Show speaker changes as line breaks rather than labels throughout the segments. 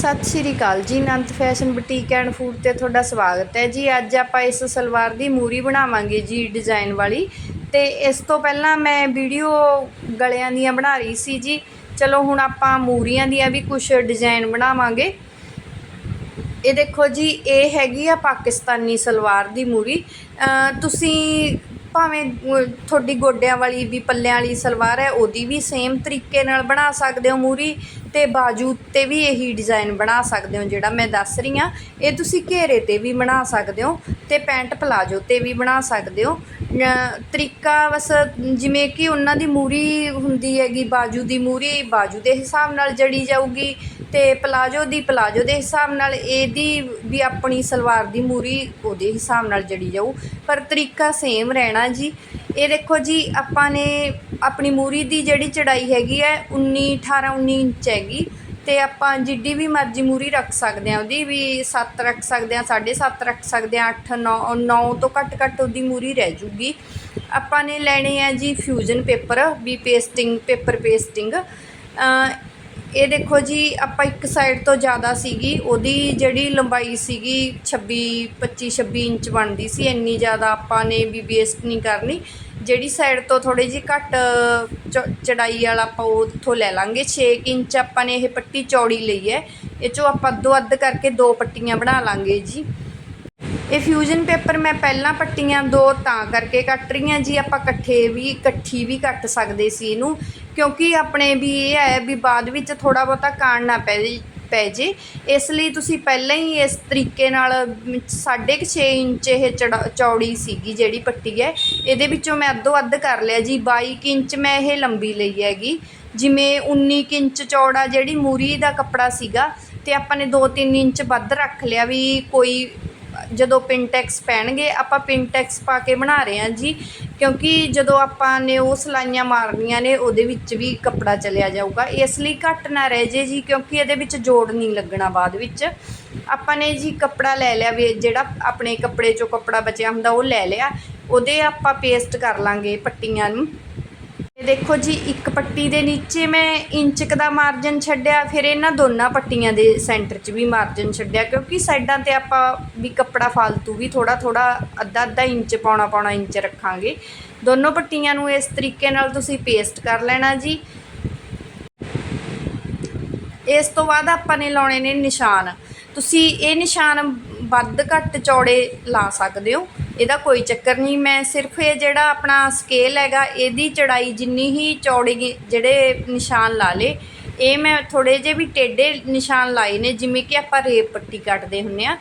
Sat Sri Akal ji, Anant fashion boutique and food ਤੇ ਤੁਹਾਡਾ ਸਵਾਗਤ ਹੈ ਜੀ। ਅੱਜ ਆਪਾਂ ਇਸ ਸਲਵਾਰ ਦੀ ਮੂਰੀ ਬਣਾਵਾਂਗੇ ਜੀ ਡਿਜ਼ਾਈਨ ਵਾਲੀ। ਤੇ ਇਸ ਤੋਂ ਪਹਿਲਾਂ ਮੈਂ ਵੀਡੀਓ ਗਲਿਆਂ ਦੀਆਂ ਬਣਾ ਰਹੀ ਸੀ ਜੀ। ਚਲੋ ਹੁਣ ਆਪਾਂ ਮੂਰੀਆਂ ਦੀਆਂ ਵੀ ਕੁਝ ਡਿਜ਼ਾਈਨ ਬਣਾਵਾਂਗੇ। ਇਹ ਦੇਖੋ ਜੀ, ਇਹ ਹੈਗੀ ਆ ਪਾਕਿਸਤਾਨੀ ਸਲਵਾਰ ਦੀ ਮੂਰੀ। ਤੁਸੀਂ ਭਾਵੇਂ ਤੁਹਾਡੀ ਗੋਡਿਆਂ ਵਾਲੀ ਵੀ, ਪੱਲਿਆਂ ਵਾਲੀ ਸਲਵਾਰ ਹੈ, ਉਹਦੀ ਵੀ ਸੇਮ ਤਰੀਕੇ ਨਾਲ ਬਣਾ ਸਕਦੇ ਹੋ ਮੂਰੀ। ਤੇ ਬਾਜੂ ਤੇ ਵੀ ਇਹੀ ਡਿਜ਼ਾਈਨ ਬਣਾ ਸਕਦੇ ਹੋ ਜਿਹੜਾ ਮੈਂ ਦੱਸ ਰਹੀ ਹਾਂ। ਇਹ ਤੁਸੀਂ ਘੇਰੇ ਤੇ ਵੀ ਬਣਾ ਸਕਦੇ ਹੋ ਤੇ ਪੈਂਟ ਪਲਾਜੋ ਤੇ ਵੀ ਬਣਾ ਸਕਦੇ ਹੋ। ਤਰੀਕਾ ਬਸ ਜਿਵੇਂ ਕਿ ਉਹਨਾਂ ਦੀ ਮੂਰੀ ਹੁੰਦੀ ਹੈਗੀ, ਬਾਜੂ ਦੀ ਮੂਰੀ, ਬਾਜੂ ਦੇ ਹਿਸਾਬ ਨਾਲ ਜੜੀ ਜਾਊਗੀ ਤੇ ਪਲਾਜੋ ਦੀ ਪਲਾਜੋ ਦੇ ਹਿਸਾਬ ਨਾਲ ਇਹਦੀ ਵੀ ਆਪਣੀ ਸਲਵਾਰ ਦੀ ਮੂਰੀ ਉਹਦੇ ਹਿਸਾਬ ਨਾਲ ਜੜੀ ਜਾਊ। ਪਰ ਤਰੀਕਾ ਸੇਮ ਰਹਿਣਾ ਜੀ। ਇਹ ਦੇਖੋ ਜੀ, ਆਪਾਂ ਨੇ ਆਪਣੀ ਮੂਰੀ ਦੀ ਜਿਹੜੀ ਚੜਾਈ ਹੈਗੀ ਹੈ 19 18 19 ਇੰਚ ਹੈਗੀ। ਤੇ ਆਪਾਂ ਜਿੱਡੀ ਵੀ ਮਰਜ਼ੀ ਮੂਰੀ ਰੱਖ ਸਕਦੇ ਆ ਉਹਦੀ ਵੀ 7 ਰੱਖ ਸਕਦੇ ਆ 7.5 ਰੱਖ ਸਕਦੇ ਆ 8 9 9 ਤੋਂ ਘੱਟ ਘੱਟ ਉਹਦੀ ਮੂਰੀ ਰਹਿ ਜੂਗੀ। ਆਪਾਂ ਨੇ ਲੈਣੇ ਆ ਜੀ ਫਿਊਜ਼ਨ ਪੇਪਰ ਵੀ ਪੇਸਟਿੰਗ ਪੇਪਰ ਪੇਸਟਿੰਗ ਇਹ ਦੇਖੋ ਜੀ, ਆਪਾਂ ਇੱਕ ਸਾਈਡ ਤੋਂ ਜ਼ਿਆਦਾ ਸੀਗੀ, ਉਹਦੀ ਜਿਹੜੀ ਲੰਬਾਈ ਸੀਗੀ 26 25 26 ਇੰਚ ਬਣਦੀ ਸੀ, ਇੰਨੀ ਜ਼ਿਆਦਾ ਆਪਾਂ ਨੇ ਵੀ ਵੇਸਟ ਨਹੀਂ ਕਰਨੀ। ਜਿਹੜੀ ਸਾਈਡ ਤੋਂ ਥੋੜੀ ਜਿਹੀ ਘੱਟ ਚ- ਚੜਾਈ ਵਾਲਾ ਆਪਾਂ ਉੱਥੋਂ ਲੈ ਲਾਂਗੇ। 6 ਇੰਚ ਆਪਾਂ ਨੇ ਇਹ ਪੱਟੀ ਚੌੜੀ ਲਈ ਹੈ। ਇਹ ਚੋਂ ਆਪਾਂ ਅੱਧੋ ਅੱਧ ਕਰਕੇ ਦੋ ਪੱਟੀਆਂ ਬਣਾ ਲਾਂਗੇ ਜੀ। ਇਹ ਫਿਊਜ਼ਨ ਪੇਪਰ ਮੈਂ ਪਹਿਲਾਂ ਪੱਟੀਆਂ ਦੋ ਤਾਂ ਕਰਕੇ ਕੱਟ ਰਹੀ ਹਾਂ ਜੀ, ਆਪਾਂ ਇਕੱਠੇ ਵੀ, ਇਕੱਠੀ ਵੀ ਕੱਟ ਸਕਦੇ ਸੀ ਇਹਨੂੰ, ਕਿਉਂਕਿ ਆਪਣੇ ਵੀ ਇਹ ਹੈ ਵੀ ਬਾਅਦ ਵਿੱਚ ਥੋੜਾ ਬਹੁਤਾ ਕਾਣ ਨਾ ਪੈ ਪੈ ਜੇ। ਇਸ ਲਈ ਤੁਸੀਂ ਪਹਿਲਾਂ ਹੀ ਇਸ ਤਰੀਕੇ ਨਾਲ 6.5 ਇੰਚ ਇਹ ਚੜਾ- ਚੌੜੀ ਸੀਗੀ ਜਿਹੜੀ ਪੱਟੀ ਹੈ, ਇਹਦੇ ਵਿੱਚੋਂ ਮੈਂ ਅੱਧੋ ਅੱਧ ਕਰ ਲਿਆ ਜੀ 22 ਇੰਚ ਮੈਂ ਇਹ ਲੰਬੀ ਲਈ ਹੈਗੀ। ਜਿਵੇਂ 19 ਕੁ ਇੰਚ ਚੌੜਾ ਜਿਹੜੀ ਮੂਰੀ ਦਾ ਕੱਪੜਾ ਸੀਗਾ, ਤੇ ਆਪਾਂ ਨੇ 2-3 ਇੰਚ ਵੱਧ ਰੱਖ ਲਿਆ ਵੀ ਕੋਈ ਜਦੋਂ ਪਿੰਟੈਕਸ ਪੈਣਗੇ, ਆਪਾਂ ਪਿੰਟੈਕਸ ਪਾ ਕੇ ਬਣਾ ਰਹੇ ਹਾਂ ਜੀ, ਕਿਉਂਕਿ ਜਦੋਂ ਆਪਾਂ ਨੇ ਉਹ ਸਲਾਈਆਂ ਮਾਰਨੀਆਂ ਨੇ, ਉਹਦੇ ਵਿੱਚ ਵੀ ਕੱਪੜਾ ਚਲਿਆ ਜਾਊਗਾ। ਇਸ ਲਈ ਘੱਟ ਨਾ ਰਹਿ ਜੇ ਜੀ, ਕਿਉਂਕਿ ਇਹਦੇ ਵਿੱਚ ਜੋੜ ਨਹੀਂ ਲੱਗਣਾ ਬਾਅਦ ਵਿੱਚ। ਆਪਾਂ ਨੇ ਜੀ ਕੱਪੜਾ ਲੈ ਲਿਆ ਵੀ, ਜਿਹੜਾ ਆਪਣੇ ਕੱਪੜੇ ਚੋਂ ਕੱਪੜਾ ਬਚਿਆ ਹੁੰਦਾ, ਉਹ ਲੈ ਲਿਆ। ਉਹਦੇ ਆਪਾਂ ਪੇਸਟ ਕਰ ਲਾਂਗੇ ਪੱਟੀਆਂ ਨੂੰ। ਦੇਖੋ ਜੀ, ਇੱਕ ਪੱਟੀ ਦੇ ਨੀਚੇ ਮੈਂ ਇੰਚ ਕੁ ਦਾ ਮਾਰਜਨ ਛੱਡਿਆ, ਫਿਰ ਇਹਨਾਂ ਦੋਨਾਂ ਪੱਟੀਆਂ ਦੇ ਸੈਂਟਰ 'ਚ ਵੀ ਮਾਰਜਨ ਛੱਡਿਆ, ਕਿਉਂਕਿ ਸਾਈਡਾਂ ਤੇ ਆਪਾਂ ਵੀ ਕੱਪੜਾ ਫालतू ਵੀ ਥੋੜਾ ਥੋੜਾ ਅੱਧਾ ਅੱਧਾ ਇੰਚ ਪਾਉਣਾ ਪਾਉਣਾ ਇੰਚ ਰੱਖਾਂਗੇ। ਦੋਨੋਂ ਪੱਟੀਆਂ ਨੂੰ ਇਸ ਤਰੀਕੇ ਨਾਲ ਤੁਸੀਂ ਪੇਸਟ ਕਰ ਲੈਣਾ ਜੀ। ਇਸ ਤੋਂ ਬਾਅਦ ਆਪਾਂ ਨੇ ਲਾਉਣੇ ਨੇ ਨਿਸ਼ਾਨ। ਤੁਸੀਂ ਇਹ ਨਿਸ਼ਾਨ ਵੱਧ ਘੱਟ ਚੌੜੇ ਲਾ ਸਕਦੇ ਹੋ। ਇਹਦਾ ਕੋਈ ਚੱਕਰ ਨਹੀਂ। ਮੈਂ ਸਿਰਫ ਇਹ ਜਿਹੜਾ ਆਪਣਾ ਸਕੇਲ ਹੈਗਾ, ਇਹਦੀ ਚੜਾਈ ਜਿੰਨੀ ਹੀ ਚੌੜੀ ਜਿਹੜੇ ਨਿਸ਼ਾਨ ਲਾ ਲੇ ਇਹ ਮੈਂ ਥੋੜੇ ਜਿਹੇ ਵੀ ਟੇਢੇ ਨਿਸ਼ਾਨ ਲਾਏ ਨੇ, ਜਿਵੇਂ ਕਿ ਆਪਾਂ ਰੇਪ ਪੱਟੀ ਕੱਟਦੇ ਹੁੰਨੇ ਆ।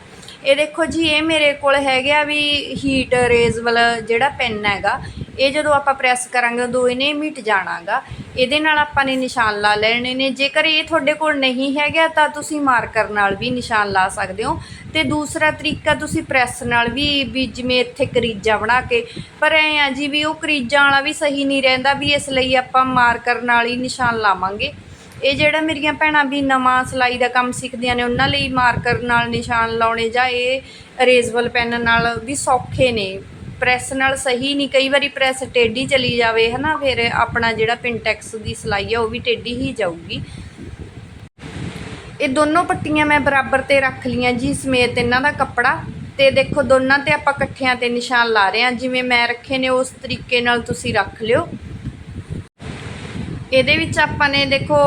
ਇਹ ਦੇਖੋ ਜੀ, ਇਹ ਮੇਰੇ ਕੋਲ ਹੈਗੇ ਆ ਵੀ ਹੀਟ ਰੇਜ਼ ਵਾਲਾ ਜਿਹੜਾ ਪੈਨ ਹੈਗਾ ਇਹ ਜਦੋਂ ਆਪਾਂ ਪ੍ਰੈਸ ਕਰਾਂਗੇ, ਉਦੋਂ ਇਹਨੇ ਮਿਟ ਜਾਣਾਗਾ। ਇਹਦੇ ਨਾਲ ਆਪਾਂ ਨੇ ਨਿਸ਼ਾਨ ਲਾ ਲੈਣੇ ਨੇ। ਜੇਕਰ ਇਹ ਤੁਹਾਡੇ ਕੋਲ ਨਹੀਂ ਹੈਗਾ, ਤਾਂ ਤੁਸੀਂ ਮਾਰਕਰ ਨਾਲ ਵੀ ਨਿਸ਼ਾਨ ਲਾ ਸਕਦੇ ਹੋ। ਤੇ ਦੂਸਰਾ ਤਰੀਕਾ, ਤੁਸੀਂ ਪ੍ਰੈਸ ਨਾਲ ਵੀ ਵੀ ਜਿਵੇਂ ਇੱਥੇ ਕਰੀਜਾ ਬਣਾ ਕੇ, ਪਰ ਐ ਆ ਜੀ ਵੀ ਉਹ ਕਰੀਜਾਂ ਵਾਲਾ ਵੀ ਸਹੀ ਨਹੀਂ ਰਹਿੰਦਾ ਵੀ ਇਸ ਲਈ ਆਪਾਂ ਮਾਰਕਰ ਨਾਲ ਹੀ ਨਿਸ਼ਾਨ ਲਾਵਾਂਗੇ। ਇਹ ਜਿਹੜਾ ਮੇਰੀਆਂ ਭੈਣਾਂ ਵੀ ਨਵਾਂ ਸਿਲਾਈ ਦਾ ਕੰਮ ਸਿੱਖਦੀਆਂ ਨੇ, ਉਹਨਾਂ ਲਈ ਮਾਰਕਰ ਨਾਲ ਨਿਸ਼ਾਨ ਲਾਉਣੇ ਜਾਂ ਇਹ ਅਰੇਜ਼ਬਲ ਪੈਨ ਨਾਲ ਵੀ ਸੌਖੇ ਨੇ। ਪ੍ਰੈਸ ਨਾਲ ਸਹੀ ਨਹੀਂ, ਕਈ ਵਾਰੀ ਪ੍ਰੈਸ ਟੇਢੀ ਚਲੀ ਜਾਵੇ, ਹਨਾ, ਫਿਰ ਆਪਣਾ ਜਿਹੜਾ ਪਿੰਟੈਕਸ ਦੀ ਸਿਲਾਈ ਆ, ਉਹ ਵੀ ਟੇਢੀ ਹੀ ਜਾਊਗੀ। ਇਹ ਦੋਨੋਂ ਪੱਟੀਆਂ ਮੈਂ ਬਰਾਬਰ ਤੇ ਰੱਖ ਲੀਆਂ ਜੀ, ਸਮੇਤ ਇਹਨਾਂ ਦਾ ਕੱਪੜਾ। ਤੇ ਦੇਖੋ, ਦੋਨਾਂ ਤੇ ਆਪਾਂ ਇਕੱਠਿਆਂ ਤੇ ਨਿਸ਼ਾਨ ਲਾ ਰਹੇ ਹਾਂ, ਜਿਵੇਂ ਮੈਂ ਰੱਖੇ ਨੇ, ਉਸ ਤਰੀਕੇ ਨਾਲ ਤੁਸੀਂ ਰੱਖ ਲਿਓ। ਇਹਦੇ ਵਿੱਚ ਆਪਾਂ ਨੇ ਦੇਖੋ,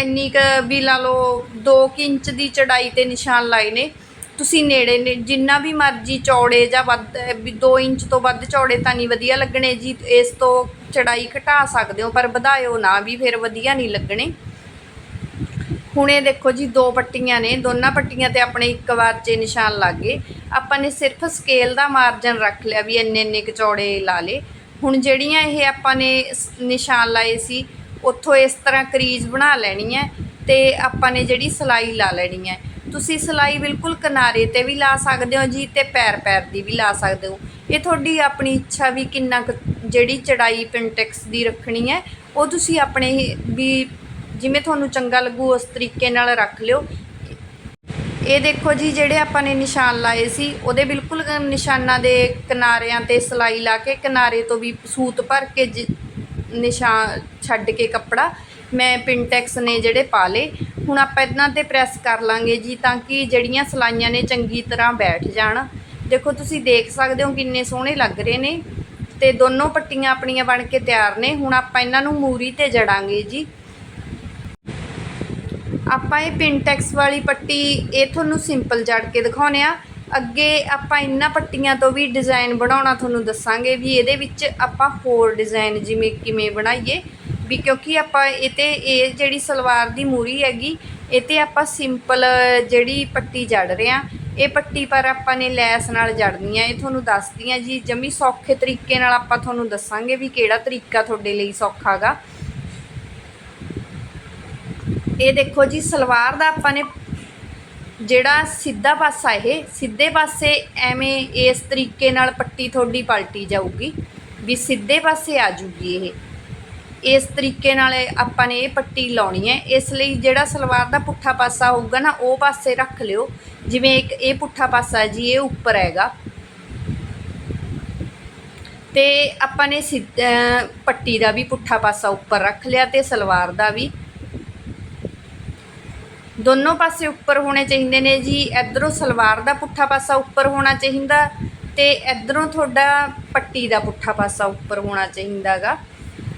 ਇੰਨੀ ਕ ਵੀ ਲਾ ਲਓ 2 ਇੰਚ ਦੀ ਚੜਾਈ ਤੇ ਨਿਸ਼ਾਨ ਲਾਏ ਨੇ। ਤੁਸੀਂ ਨੇੜੇ ਨੇ, ਜਿੰਨਾ ਵੀ ਮਰਜ਼ੀ ਚੌੜੇ ਜਾਂ ਵੱਧ ਵੀ 2 ਇੰਚ ਤੋਂ ਵੱਧ ਚੌੜੇ ਤਾਂ ਨਹੀਂ ਵਧੀਆ ਲੱਗਣੇ ਜੀ, ਇਸ ਤੋਂ ਚੜਾਈ ਘਟਾ ਸਕਦੇ ਹੋ, ਪਰ ਵਧਾਇਓ ਨਾ ਵੀ, ਫਿਰ ਵਧੀਆ ਨਹੀਂ ਲੱਗਣੇ। ਹੁਣ ਇਹ ਦੇਖੋ ਜੀ, ਦੋ ਪੱਟੀਆਂ ਨੇ, ਦੋਨਾਂ ਪੱਟੀਆਂ ਤੇ ਆਪਣੇ ਇੱਕ ਵਾਰ 'ਚ ਨਿਸ਼ਾਨ ਲੱਗ ਗਏ। ਆਪਾਂ ਨੇ ਸਿਰਫ ਸਕੇਲ ਦਾ ਮਾਰਜਨ ਰੱਖ ਲਿਆ ਵੀ ਇੰਨੇ ਇੰਨੇ ਕੁ ਚੌੜੇ ਲਾ ਲੇ ਹੁਣ ਜਿਹੜੀਆਂ ਇਹ ਆਪਾਂ ਨੇ ਨਿਸ਼ਾਨ ਲਾਏ ਸੀ, ਉੱਥੋਂ ਇਸ ਤਰ੍ਹਾਂ ਕਰੀਜ਼ ਬਣਾ ਲੈਣੀ ਹੈ ਤੇ ਆਪਾਂ ਨੇ ਜਿਹੜੀ ਸਲਾਈ ਲਾ ਲੈਣੀ ਹੈ। ਤੁਸੀਂ ਸਲਾਈ ਬਿਲਕੁਲ ਕਿਨਾਰੇ ਤੇ ਵੀ ਲਾ ਸਕਦੇ ਹੋ, ਜੀ ਤੇ ਪੈਰ ਪੈਰ ਦੀ ਵੀ ਲਾ ਸਕਦੇ ਹੋ। ਇਹ ਤੁਹਾਡੀ ਆਪਣੀ ਇੱਛਾ ਵੀ ਕਿੰਨਾ ਕੁ, ਜਿਹੜੀ ਚੜਾਈ ਪਿੰਟੈਕਸ ਦੀ ਰੱਖਣੀ ਹੈ, ਉਹ ਤੁਸੀਂ ਆਪਣੇ ਹੀ ਵੀ ਜਿਵੇਂ ਤੁਹਾਨੂੰ ਚੰਗਾ ਲੱਗੂ, ਉਸ ਤਰੀਕੇ ਨਾਲ ਰੱਖ ਲਿਓ। ਇਹ ਦੇਖੋ ਜੀ, ਜਿਹੜੇ ਆਪਾਂ ਨੇ ਨਿਸ਼ਾਨ ਲਾਏ ਸੀ, ਉਹਦੇ ਬਿਲਕੁਲ ਨਿਸ਼ਾਨਾਂ ਦੇ ਕਿਨਾਰਿਆਂ ਤੇ ਸਲਾਈ ਲਾ ਕੇ ਕਿਨਾਰੇ ਤੋਂ ਵੀ ਸੂਤ ਭਰ ਕੇ ਜ- ਨਿਸ਼ਾਨ ਛੱਡ ਕੇ ਕੱਪੜਾ ਮੈਂ ਪਿੰਟੈਕਸ ਨੇ ਜਿਹੜੇ ਪਾ ਲਏ, ਹੁਣ ਆਪਾਂ ਇਹਨਾਂ ਤੇ ਪ੍ਰੈਸ ਕਰ ਲਾਂਗੇ ਜੀ ਤਾਂ ਕਿ ਜਿਹੜੀਆਂ ਸਲਾਈਆਂ ਨੇ ਚੰਗੀ ਤਰ੍ਹਾਂ ਬੈਠ ਜਾਣ। ਦੇਖੋ, ਤੁਸੀਂ ਦੇਖ ਸਕਦੇ ਹੋ ਕਿੰਨੇ ਸੋਹਣੇ ਲੱਗ ਰਹੇ ਨੇ ਤੇ ਦੋਨੋਂ ਪੱਟੀਆਂ ਆਪਣੀਆਂ ਬਣ ਕੇ ਤਿਆਰ ਨੇ। ਹੁਣ ਆਪਾਂ ਇਹਨਾਂ ਨੂੰ ਮੂਰੀ ਤੇ ਜੜਾਂਗੇ ਜੀ। ਆਪਾਂ ਇਹ ਪਿੰਟੈਕਸ ਵਾਲੀ ਪੱਟੀ ਇਹ ਤੁਹਾਨੂੰ ਸਿੰਪਲ ਜੜ ਕੇ ਦਿਖਾਉਨੇ ਆ। ਅੱਗੇ ਆਪਾਂ ਇਹਨਾਂ ਪੱਟੀਆਂ ਤੋਂ ਵੀ ਡਿਜ਼ਾਈਨ ਬਣਾਉਣਾ ਤੁਹਾਨੂੰ ਦੱਸਾਂਗੇ ਵੀ ਇਹਦੇ ਵਿੱਚ ਆਪਾਂ ਹੋਰ ਡਿਜ਼ਾਈਨ ਜਿਵੇਂ ਕਿਵੇਂ ਬਣਾਈਏ। ਵੀ ਕਿਉਂਕਿ ਆਪਾਂ ਇਹ ਤੇ ਇਹ ਜਿਹੜੀ ਸਲਵਾਰ ਦੀ ਮੂਰੀ ਹੈਗੀ, ਇਹ ਤੇ ਆਪਾਂ ਸਿੰਪਲ ਜਿਹੜੀ ਪੱਟੀ ਜੜ ਰਹੇ ਆ ਇਹ ਪੱਟੀ ਪਰ ਆਪਾਂ ਨੇ ਲੈਸ ਨਾਲ ਜੜਨੀ ਆ, ਇਹ ਤੁਹਾਨੂੰ ਦੱਸਦੀ ਆ ਜੀ, ਜਮੀ ਸੌਖੇ ਤਰੀਕੇ ਨਾਲ ਆਪਾਂ ਤੁਹਾਨੂੰ ਦੱਸਾਂਗੇ ਵੀ ਕਿਹੜਾ ਤਰੀਕਾ ਤੁਹਾਡੇ ਲਈ ਸੌਖਾਗਾ ਇਹ ਦੇਖੋ ਜੀ, ਸਲਵਾਰ ਦਾ ਆਪਾਂ ਨੇ ਜਿਹੜਾ ਸਿੱਧਾ ਪਾਸਾ ਇਹ, ਸਿੱਧੇ ਪਾਸੇ ਐਵੇਂ ਇਸ ਤਰੀਕੇ ਨਾਲ ਪੱਟੀ ਤੁਹਾਡੀ ਪਲਟੀ ਜਾਊਗੀ, ਵੀ ਸਿੱਧੇ ਪਾਸੇ ਆ ਜੂਗੀ ਇਹ। ਇਸ ਤਰੀਕੇ ਨਾਲ ਆਪਾਂ ਨੇ ਇਹ ਪੱਟੀ ਲਾਉਣੀ ਹੈ। ਇਸ ਲਈ ਜਿਹੜਾ ਸਲਵਾਰ ਦਾ ਪੁੱਠਾ ਪਾਸਾ ਹੋਊਗਾ ਨਾ, ਉਹ ਪਾਸੇ ਰੱਖ ਲਿਓ। ਜਿਵੇਂ ਇੱਕ ਇਹ ਪੁੱਠਾ ਪਾਸਾ ਜੀ, ਇਹ ਉੱਪਰ ਹੈਗਾ। ਤੇ ਆਪਾਂ ਨੇ ਸਿੱਧ- ਪੱਟੀ ਦਾ ਵੀ ਪੁੱਠਾ ਪਾਸਾ ਉੱਪਰ ਰੱਖ ਲਿਆ ਤੇ ਸਲਵਾਰ ਦਾ ਵੀ। ਦੋਨੋਂ ਪਾਸੇ ਉੱਪਰ ਹੋਣੇ ਚਾਹੀਦੇ ਨੇ ਜੀ। ਇਧਰੋਂ ਸਲਵਾਰ ਦਾ ਪੁੱਠਾ ਪਾਸਾ ਉੱਪਰ ਹੋਣਾ ਚਾਹੀਦਾ ਤੇ ਇਧਰੋਂ ਤੁਹਾਡਾ ਪੱਟੀ ਦਾ ਪੁੱਠਾ ਪਾਸਾ ਉੱਪਰ ਹੋਣਾ ਚਾਹੀਦਾਗਾ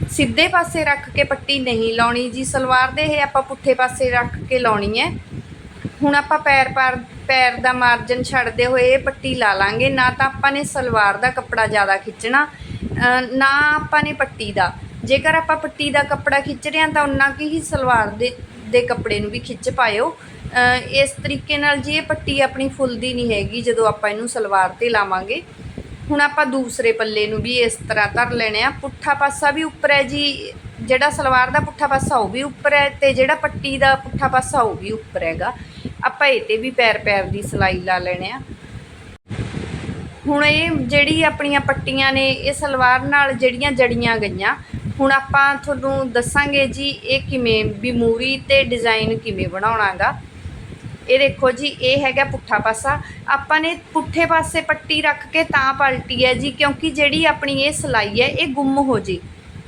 ਸਿੱਧੇ ਪਾਸੇ ਰੱਖ ਕੇ ਪੱਟੀ ਨਹੀਂ ਲਾਉਣੀ ਜੀ, ਸਲਵਾਰ ਦੇ ਇਹ ਆਪਾਂ ਪੁੱਠੇ ਪਾਸੇ ਰੱਖ ਕੇ ਲਾਉਣੀ ਹੈ। ਹੁਣ ਆਪਾਂ ਪੈਰ ਪਰ, ਪੈਰ ਦਾ ਮਾਰਜਨ ਛੱਡਦੇ ਹੋਏ ਇਹ ਪੱਟੀ ਲਾ ਲਾਂਗੇ। ਨਾ ਤਾਂ ਆਪਾਂ ਨੇ ਸਲਵਾਰ ਦਾ ਕੱਪੜਾ ਜ਼ਿਆਦਾ ਖਿੱਚਣਾ ਨਾ ਆਪਾਂ ਨੇ ਪੱਟੀ ਦਾ। ਜੇਕਰ ਆਪਾਂ ਪੱਟੀ ਦਾ ਕੱਪੜਾ ਖਿੱਚ ਰਹੇ ਹਾਂ ਤਾਂ ਉਨਾ ਕਿ ਹੀ ਸਲਵਾਰ ਦੇ ਦੇ ਕੱਪੜੇ ਨੂੰ ਵੀ ਖਿੱਚ ਪਾਇਓ। ਇਸ ਤਰੀਕੇ ਨਾਲ ਜੀ ਇਹ ਪੱਟੀ ਆਪਣੀ ਫੁੱਲਦੀ ਨਹੀਂ ਹੈਗੀ ਜਦੋਂ ਆਪਾਂ ਇਹਨੂੰ ਸਲਵਾਰ ਤੇ ਲਾਵਾਂਗੇ। ਹੁਣ ਆਪਾਂ ਦੂਸਰੇ ਪੱਲੇ ਨੂੰ ਵੀ ਇਸ ਤਰ੍ਹਾਂ ਧਰ ਲੈਣੇ ਆ। ਪੁੱਠਾ ਪਾਸਾ ਵੀ ਉੱਪਰ ਹੈ ਜੀ, ਜਿਹੜਾ ਸਲਵਾਰ ਦਾ ਪੁੱਠਾ ਪਾਸਾ ਉਹ ਵੀ ਉੱਪਰ ਹੈ ਤੇ ਜਿਹੜਾ ਪੱਟੀ ਦਾ ਪੁੱਠਾ ਪਾਸਾ ਉਹ ਵੀ ਉੱਪਰ ਹੈਗਾ। ਆਪਾਂ ਇਹ ਤੇ ਵੀ ਪੈਰ ਪੈਰ ਦੀ ਸਲਾਈ ਲਾ ਲੈਣੇ ਆ। ਹੁਣ ਇਹ ਜਿਹੜੀ ਆਪਣੀਆਂ ਪੱਟੀਆਂ ਨੇ, ਇਹ ਸਲਵਾਰ ਨਾਲ ਜਿਹੜੀਆਂ ਜੜੀਆਂ ਗਈਆਂ, ਹੁਣ ਆਪਾਂ ਤੁਹਾਨੂੰ ਦੱਸਾਂਗੇ ਜੀ ਇਹ ਕਿਵੇਂ ਵੀ ਮੂਰੀ ਤੇ ਡਿਜ਼ਾਈਨ ਕਿਵੇਂ ਬਣਾਉਣਾਗਾ। ਇਹ ਦੇਖੋ ਜੀ, ਇਹ ਹੈਗਾ ਪੁੱਠਾ ਪਾਸਾ। ਆਪਾਂ ਨੇ ਪੁੱਠੇ ਪਾਸੇ ਪੱਟੀ ਰੱਖ ਕੇ ਤਾਂ ਪਲਟੀ ਹੈ ਜੀ, ਕਿਉਂਕਿ ਜਿਹੜੀ ਆਪਣੀ ਇਹ ਸਲਾਈ ਹੈ, ਇਹ ਗੁੰਮ ਹੋ ਜੇ।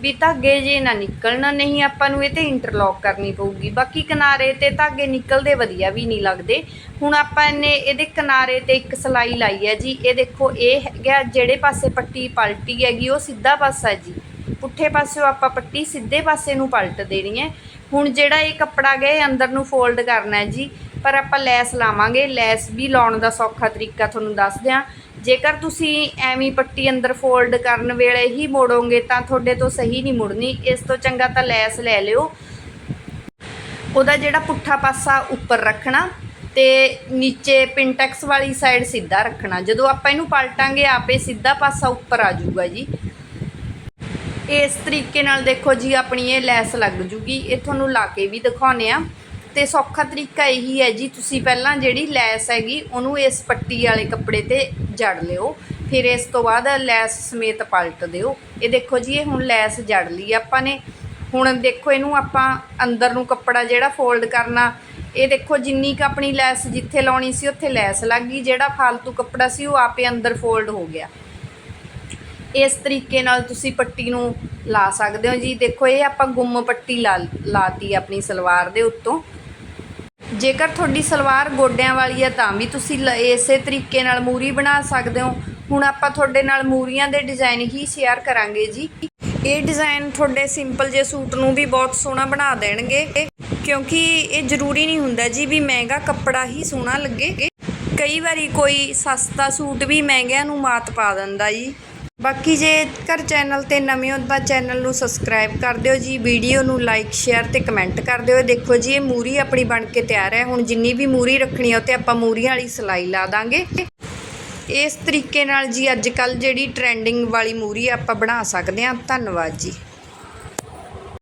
ਵੀ ਧਾਗੇ ਜੇ ਨਾ ਨਿਕਲਣ ਨਹੀਂ ਆਪਾਂ ਨੂੰ ਇਹ ਤੇ ਇੰਟਰਲੌਕ ਕਰਨੀ ਪਊਗੀ। ਬਾਕੀ ਕਿਨਾਰੇ ਤੇ ਧਾਗੇ ਨਿਕਲਦੇ ਵਧੀਆ ਵੀ ਨਹੀਂ ਲੱਗਦੇ। ਹੁਣ ਆਪਾਂ ਨੇ ਇਹਦੇ ਕਿਨਾਰੇ ਤੇ ਇੱਕ ਸਲਾਈ ਲਾਈ ਹੈ ਜੀ। ਇਹ ਦੇਖੋ, ਇਹ ਹੈਗਾ ਜਿਹੜੇ ਪਾਸੇ ਪੱਟੀ ਪਲਟੀ ਹੈਗੀ, ਉਹ ਸਿੱਧਾ ਪਾਸਾ ਜੀ। ਪੁੱਠੇ ਪਾਸਿਓਂ ਆਪਾਂ ਪੱਟੀ ਸਿੱਧੇ ਪਾਸੇ ਨੂੰ ਪਲਟ ਦੇਣੀ ਹੈ। ਹੁਣ ਜਿਹੜਾ ਇਹ ਕੱਪੜਾ ਗਿਆ ਇਹ ਅੰਦਰ ਨੂੰ ਫੋਲਡ ਕਰਨਾ ਹੈ ਜੀ। ਪਰ ਆਪਾਂ ਲੈਸ ਲਾਵਾਂਗੇ, ਲੈਸ ਵੀ ਲਾਉਣ ਦਾ ਸੌਖਾ ਤਰੀਕਾ ਤੁਹਾਨੂੰ ਦੱਸ ਦਿਆਂ ਜੇਕਰ ਤੁਸੀਂ ਐਵੇਂ ਪੱਟੀ ਅੰਦਰ ਫੋਲਡ ਕਰਨ ਵੇਲੇ ਹੀ ਮੋੜੋਗੇ ਤਾਂ ਤੁਹਾਡੇ ਤੋਂ ਸਹੀ ਨਹੀਂ ਮੁੜਨੀ, ਇਸ ਤੋਂ ਚੰਗਾ ਤਾਂ ਲੈਸ ਲੈ ਲਿਓ। ਉਹਦਾ ਜਿਹੜਾ ਪੁੱਠਾ ਪਾਸਾ ਉੱਪਰ ਰੱਖਣਾ ਤੇ ਨੀਚੇ ਪਿੰਟੈਕਸ ਵਾਲੀ ਸਾਈਡ ਸਿੱਧਾ ਰੱਖਣਾ। ਜਦੋਂ ਆਪਾਂ ਇਹਨੂੰ ਪਲਟਾਂਗੇ, ਆਪੇ ਸਿੱਧਾ ਪਾਸਾ ਉੱਪਰ ਆ ਜਾਊਗਾ ਜੀ। ਇਸ ਤਰੀਕੇ ਨਾਲ ਦੇਖੋ ਜੀ, ਆਪਣੀ ਇਹ ਲੈਸ ਲੱਗ ਜੂਗੀ। ਇਹ ਤੁਹਾਨੂੰ ਲਾ ਕੇ ਵੀ ਦਿਖਾਉਨੇ ਆ ਤੇ ਸੌਖਾ ਤਰੀਕਾ ਇਹੀ ਹੈ ਜੀ, ਤੁਸੀਂ ਪਹਿਲਾਂ ਜਿਹੜੀ ਲੈਸ ਹੈਗੀ, ਉਹਨੂੰ ਇਸ ਪੱਟੀ ਵਾਲੇ ਕੱਪੜੇ ਤੇ ਜੜ ਲਿਓ। ਫਿਰ ਇਸ ਤੋਂ ਬਾਅਦ ਲੈਸ ਸਮੇਤ ਪਲਟ ਦਿਓ। ਇਹ ਦੇਖੋ ਜੀ, ਇਹ ਹੁਣ ਲੈਸ ਜੜ ਲਈ ਆਪਾਂ ਨੇ। ਹੁਣ ਦੇਖੋ ਇਹਨੂੰ ਆਪਾਂ ਅੰਦਰ ਨੂੰ ਕੱਪੜਾ ਜਿਹੜਾ ਫੋਲਡ ਕਰਨਾ, ਇਹ ਦੇਖੋ ਜਿੰਨੀ ਕ ਆਪਣੀ ਲੈਸ ਜਿੱਥੇ ਲਾਉਣੀ ਸੀ, ਉੱਥੇ ਲੈਸ ਲੱਗ ਗਈ। ਜਿਹੜਾ ਫालतू ਕੱਪੜਾ ਸੀ, ਉਹ ਆਪੇ ਅੰਦਰ ਫੋਲਡ ਹੋ ਗਿਆ। ਇਸ ਤਰੀਕੇ ਨਾਲ ਤੁਸੀਂ ਪੱਟੀ ਨੂੰ ਲਾ ਸਕਦੇ ਹੋ ਜੀ। ਦੇਖੋ, ਇਹ ਆਪਾਂ ਗੁੰਮ ਪੱਟੀ ਲਾ ਲਾਤੀ ਆਪਣੀ ਸਲਵਾਰ ਦੇ ਉੱਤੋਂ। ਜੇਕਰ ਤੁਹਾਡੀ ਸਲਵਾਰ ਗੋਡਿਆਂ ਵਾਲੀ ਹੈ ਤਾਂ ਵੀ ਤੁਸੀਂ ਲ- ਇਸੇ ਤਰੀਕੇ ਨਾਲ ਮੂਰੀ ਬਣਾ ਸਕਦੇ ਹੋ। ਹੁਣ ਆਪਾਂ ਤੁਹਾਡੇ ਨਾਲ ਮੂਰੀਆਂ ਦੇ ਡਿਜ਼ਾਈਨ ਹੀ ਸ਼ੇਅਰ ਕਰਾਂਗੇ ਜੀ। ਇਹ ਡਿਜ਼ਾਈਨ ਤੁਹਾਡੇ ਸਿੰਪਲ ਜੇ ਸੂਟ ਨੂੰ ਵੀ ਬਹੁਤ ਸੋਹਣਾ ਬਣਾ ਦੇਣਗੇ, ਕਿਉਂਕਿ ਇਹ ਜ਼ਰੂਰੀ ਨਹੀਂ ਹੁੰਦਾ ਜੀ ਵੀ ਮਹਿੰਗਾ ਕੱਪੜਾ ਹੀ ਸੋਹਣਾ ਲੱਗੇ। ਕਈ ਵਾਰੀ ਕੋਈ ਸਸਤਾ ਸੂਟ ਵੀ ਮਹਿੰਗਿਆਂ ਨੂੰ ਮਾਤ ਪਾ ਦਿੰਦਾ ਜੀ। ਬਾਕੀ ਜੇ ਘਰ ਚੈਨਲ ਤੇ ਨਵੇਂ ਹੋ ਤਾਂ ਚੈਨਲ ਨੂੰ ਸਬਸਕ੍ਰਾਈਬ ਕਰ ਦਿਓ ਜੀ, ਵੀਡੀਓ ਨੂੰ ਲਾਈਕ ਸ਼ੇਅਰ ਤੇ ਕਮੈਂਟ ਕਰ ਦਿਓ। ਦੇਖੋ ਜੀ, ਇਹ ਮੂਰੀ ਆਪਣੀ ਬਣ ਕੇ ਤਿਆਰ ਹੈ। ਹੁਣ ਜਿੰਨੀ ਵੀ ਮੂਰੀ ਰੱਖਣੀ ਹੈ ਉਹ ਤੇ ਆਪਾਂ ਮੂਰੀਆਂ ਵਾਲੀ ਸਿਲਾਈ ਲਾ ਦਾਂਗੇ। ਇਸ ਤਰੀਕੇ ਨਾਲ ਜੀ, ਅੱਜ ਕੱਲ ਜਿਹੜੀ ਟ੍ਰੈਂਡਿੰਗ ਵਾਲੀ ਮੂਰੀ ਆਪਾਂ ਬਣਾ ਸਕਦੇ ਹਾਂ। ਧੰਨਵਾਦ ਜੀ।